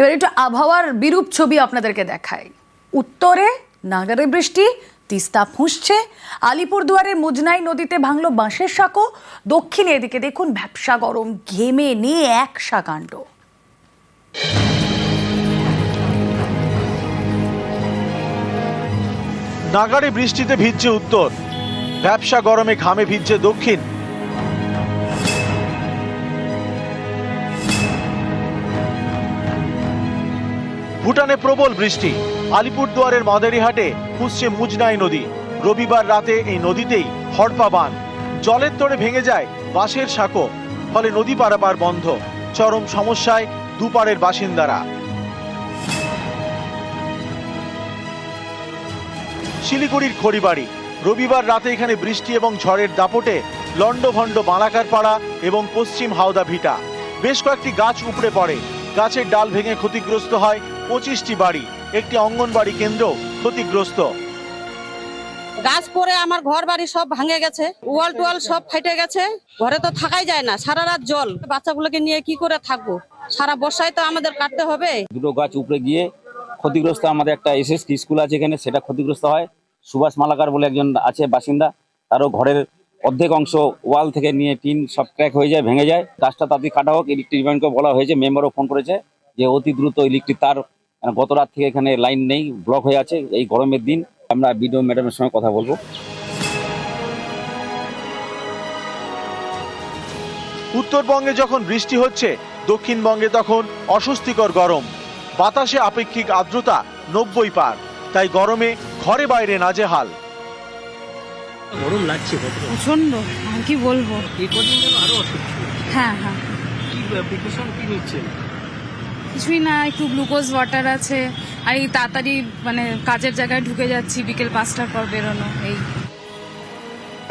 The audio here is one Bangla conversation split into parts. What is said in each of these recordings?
এবার একটু আবহাওয়ার বিরূপ ছবি আপনাদেরকে দেখাই। উত্তরে নাগারে বৃষ্টি, তিস্তা ফুঁসছে, আলিপুরদুয়ারের মুজনাই নদীতে ভাঙলো বাঁশের সাঁকো, দক্ষিণে এদিকে দেখুন ভ্যাবসা গরম, ঘেমে নিয়ে এক কাণ্ড নাগাড়ে বৃষ্টিতে ভিজছে উত্তর ব্যবসা গরমে ঘামে ভিজছে দক্ষিণ। ভুটানে প্রবল বৃষ্টি। আলিপুরদুয়ারের মাদারিহাটে ফুসছে মুজনাই নদী। রবিবার রাতে এই নদীতেই হড়পা বান। জলের তোড়ে ভেঙে যায় বাঁশের সাঁকো, ফলে নদী পারাপার বন্ধ। চরম সমস্যায় দুপারের বাসিন্দারা। শিলিগুড়ির খড়িবাড়ি। রবিবার রাতে এখানে বৃষ্টি এবং ঝড়ের দাপটে লন্ডভণ্ড বালাকার পাড়া এবং পশ্চিম হাওদা ভিটা। বেশ কয়েকটি গাছ উপড়ে পড়ে। গাছের ডাল ভেঙে ক্ষতিগ্রস্ত হয় পঁচিশটি বাড়ি একটি অঙ্গনবাড়ি কেন্দ্র ক্ষতিগ্রস্ত। গাছ পরে আমার ঘর বাড়ি সব ভাঙে গেছে ওয়াল টোয়াল সব ফাইটে গেছে ঘরে তো থাকাই যায় না সারা রাত জল। বাচ্চাগুলোকে নিয়ে কি করে থাকব? সারা বর্ষায় তো আমাদের কাটতে হবে। দুটো গাছ উপরে গিয়ে ক্ষতিগ্রস্ত আমাদের একটা এসএসটি স্কুল আছে এখানে সেটা ক্ষতিগ্রস্ত হয়। সুভাষ মালাকার বলে একজন আছে বাসিন্দা তারও ঘরের অর্ধেক অংশ ওয়াল থেকে নিয়ে টিন সব ক্র্যাক হয়ে যায় ভেঙে যায়। গাছটা তাড়াতাড়ি কাটা হোক ইলেকট্রিক ডিপার্টমেন্টকে বলা হয়েছে মেম্বারও ফোন করেছে যে অতি দ্রুত ইলেকট্রিক তার গত রাত থেকে এখানে লাইন নেই ব্লক হয়ে আছে এই গরমের দিন। আমরা বিডিও ম্যাডামের সঙ্গে কথা বলব। উত্তরবঙ্গে যখন বৃষ্টি হচ্ছে দক্ষিণবঙ্গে তখন অস্বস্তিকর গরম। বাতাসে আপেক্ষিক আর্দ্রতা নব্বই পার তাই গরমে ঘরে বাইরে নাজেহাল। গরম লাগছে প্রচণ্ড কি বলব? হ্যাঁ হ্যাঁ। কি নিচ্ছেন? কিছুই না একটু গ্লুকোজ ওয়াটার আছে। আর এই তাড়াতাড়ি মানে কাজের জায়গায় ঢুকে যাচ্ছি বিকেল পাঁচটার পর বেরোনো এই।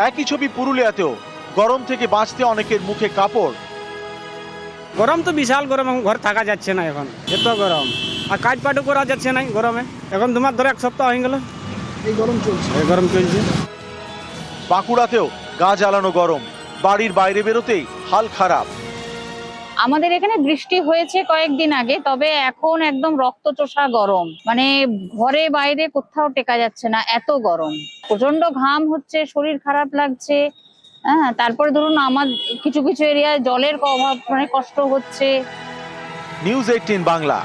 একই ছবি পুরুলিয়াতেও গরম থেকে বাঁচতে অনেকের মুখে কাপড়। গরম তো বিশাল গরম এখন ঘরে থাকা যাচ্ছে না এখন এত গরম। আর কাজ পাটও করা যাচ্ছে না গরমে এখন তোমার ধরে এক সপ্তাহ হয়ে গেল। এই গরম চলছে। এই গরম চলছে। বাঁকুড়াতেও গা জ্বালানো গরম বাড়ির বাইরে বেরোতেই হাল খারাপ। আমাদের এখানে বৃষ্টি হয়েছে কয়েকদিন আগে, তবে এখন একদম রক্তচোষা গরম। মানে ঘরে বাইরে কোথাও টেকা যাচ্ছে না, এত গরম। প্রচণ্ড ঘাম হচ্ছে, শরীর খারাপ লাগছে। হ্যাঁ তারপরে ধরুন আমার কিছু কিছু এরিয়ায় জলের অভাব মানে কষ্ট হচ্ছে। News eighteen Bangla.